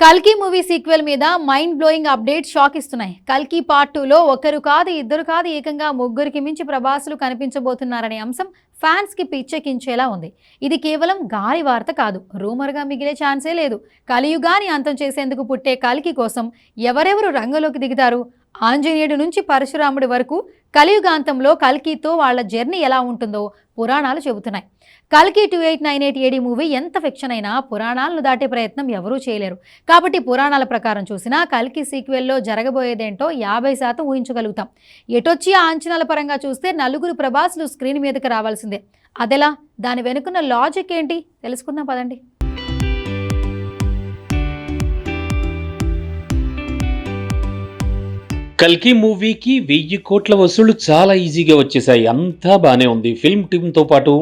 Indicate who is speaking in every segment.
Speaker 1: కల్కి movie sequel మీద mind blowing update shock ఇస్తున్నాయి కల్కి పార్ట్ టూలో ఒకరు కాదు ఇద్దరు కాదు ఏకంగా ముగ్గురికి మించి ప్రభాసులు కనిపించబోతున్నారనే అంశం ఫ్యాన్స్కి పిచ్చెక్కించేలా ఉంది. ఇది కేవలం గాలి వార్త కాదు రూమర్గా మిగిలే ఛాన్సే లేదు. కలియుగాని అంతం చేసేందుకు పుట్టే కల్కి కోసం ఎవరెవరు రంగంలోకి దిగుతారు? ఆంజనేయుడు నుంచి పరశురాముడి వరకు కలియుగాంతంలో కల్కితో వాళ్ళ జర్నీ ఎలా ఉంటుందో పురాణాలు చెబుతున్నాయి. కల్కి two eight nine eight AD movie ఎంత ఫిక్షన్ అయినా పురాణాలను దాటే ప్రయత్నం ఎవరూ చేయలేరు. కాబట్టి పురాణాల ప్రకారం చూసినా కల్కి సీక్వెల్లో జరగబోయేదేంటో యాభై శాతం ఊహించగలుగుతాం. ఎటొచ్చి ఆ అంచనాల పరంగా చూస్తే నలుగురు ప్రభాసులు స్క్రీన్ మీదకి రావాల్సిందే. అదెలా? దాని వెనుకున్న లాజిక్ ఏంటి? తెలుసుకుందాం పదండి.
Speaker 2: కల్కి మూవీకి వెయ్యి కోట్ల వసూళ్ళు చాలా ఈజీగా వచ్చేసాయి అంతా బానే ఉంది. ఫిల్మ్ టీమ్తో పాటు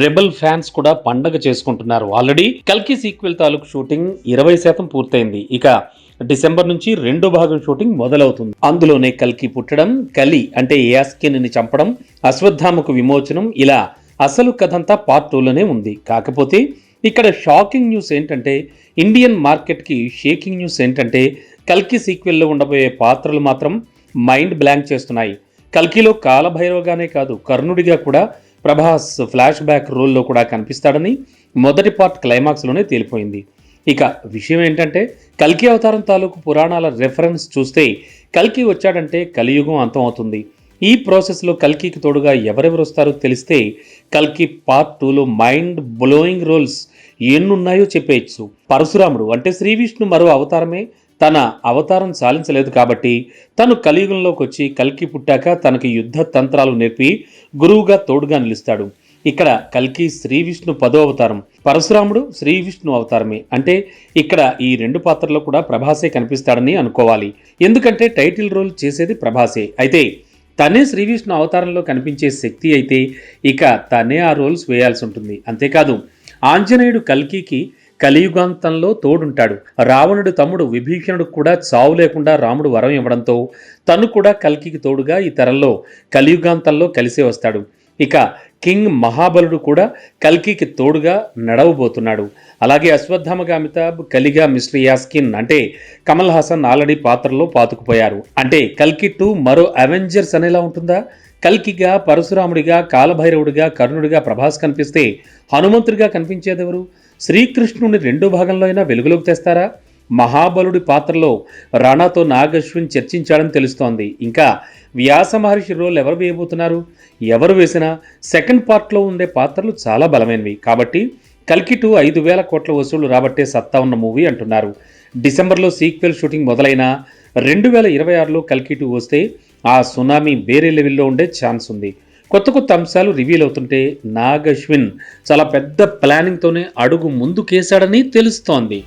Speaker 2: రెబల్ ఫ్యాన్స్ కూడా పండగ చేసుకుంటున్నారు. ఆల్రెడీ కల్కి సీక్వెల్ తాలూకు షూటింగ్ ఇరవై శాతం పూర్తయింది. ఇక డిసెంబర్ నుంచి రెండో భాగం షూటింగ్ మొదలవుతుంది. అందులోనే కల్కి పుట్టడం కలి అంటే యాస్కిన్ని చంపడం అశ్వత్థామకు విమోచనం ఇలా అసలు కథంతా పార్ట్ టూలోనే ఉంది. కాకపోతే ఇక్కడ షాకింగ్ న్యూస్ ఏంటంటే ఇండియన్ మార్కెట్కి షేకింగ్ న్యూస్ ఏంటంటే కల్కి సీక్వెల్లో ఉండబోయే పాత్రలు మాత్రం మైండ్ బ్లాంక్ చేస్తున్నాయి. కల్కిలో కాలభైరవగానే కాదు కర్ణుడిగా కూడా ప్రభాస్ ఫ్లాష్ బ్యాక్ రోల్లో కూడా కనిపిస్తాడని మొదటి పార్ట్ క్లైమాక్స్లోనే తేలిపోయింది. ఇక విషయం ఏంటంటే కల్కి అవతారం తాలూకు పురాణాల రెఫరెన్స్ చూస్తే కల్కి వచ్చాడంటే కలియుగం అంతం అవుతుంది. ఈ ప్రాసెస్లో కల్కికి తోడుగా ఎవరెవరు వస్తారో తెలిస్తే కల్కి పార్ట్ టూలో మైండ్ బ్లోయింగ్ రోల్స్ ఎన్నున్నాయో చెప్పేయచ్చు. పరశురాముడు అంటే శ్రీ విష్ణు మరో అవతారమే తన అవతారం సాధించలేదు కాబట్టి తను కలియుగంలోకి వచ్చి కల్కి పుట్టాక తనకు యుద్ధ తంత్రాలు నేర్పి గురువుగా తోడుగా నిలుస్తాడు. ఇక్కడ కల్కి శ్రీ విష్ణు పదో అవతారం. పరశురాముడు శ్రీ విష్ణు అవతారమే. అంటే ఇక్కడ ఈ రెండు పాత్రల్లో కూడా ప్రభాసే కనిపిస్తాడని అనుకోవాలి. ఎందుకంటే టైటిల్ రోల్ చేసేది ప్రభాసే. అయితే తనే శ్రీ విష్ణు అవతారంలో కనిపించే శక్తి అయితే ఇక తనే ఆ రోల్స్ వేయాల్సి ఉంటుంది. అంతేకాదు ఆంజనేయుడు కల్కికి కలియుగాంతంలో తోడుంటాడు. రావణుడు తమ్ముడు విభీషణుడు కూడా చావు లేకుండా రాముడు వరం ఇవ్వడంతో తను కూడా కల్కికి తోడుగా ఈ తరంలో కలియుగాంతంలో కలిసే వస్తాడు. ఇక కింగ్ మహాబలుడు కూడా కల్కికి తోడుగా నడవబోతున్నాడు. అలాగే అశ్వత్థామగా అమితాబ్ కలిగా మిస్టర్ యాస్కిన్ అంటే కమల్ హాసన్ ఆల్రెడీ పాత్రలో పాతుకుపోయారు. అంటే కల్కి టూ మరో అవెంజర్స్ అనేలా ఉంటుందా? కల్కిగా పరశురాముడిగా కాలభైరవుడిగా కర్ణుడిగా ప్రభాస్ కనిపిస్తే హనుమంతుడిగా కనిపించేదెవరు? శ్రీకృష్ణుని రెండో భాగంలో అయినా వెలుగులోకి తెస్తారా? మహాబలుడి పాత్రలో రాణాతో నాగశ్విన్ చర్చించాడని తెలుస్తోంది. ఇంకా వ్యాస మహర్షి రోల్ ఎవరు వేయబోతున్నారు? ఎవరు వేసినా సెకండ్ పార్ట్లో ఉండే పాత్రలు చాలా బలమైనవి. కాబట్టి కల్కి టూ ఐదు వేల కోట్ల వసూళ్ళు రాబట్టే సత్తా ఉన్న మూవీ అంటున్నారు. డిసెంబర్లో సీక్వెల్ షూటింగ్ మొదలైన రెండు వేల ఇరవై ఆరులో కల్కి టూ వస్తే ఆ సునామీ వేరే లెవెల్లో ఉండే ఛాన్స్ ఉంది. కొత్త కొత్త అంశాలు రివీల్ అవుతుంటే నాగశ్విన్ చాలా పెద్ద ప్లానింగ్తోనే అడుగు ముందుకేశాడని తెలుస్తోంది.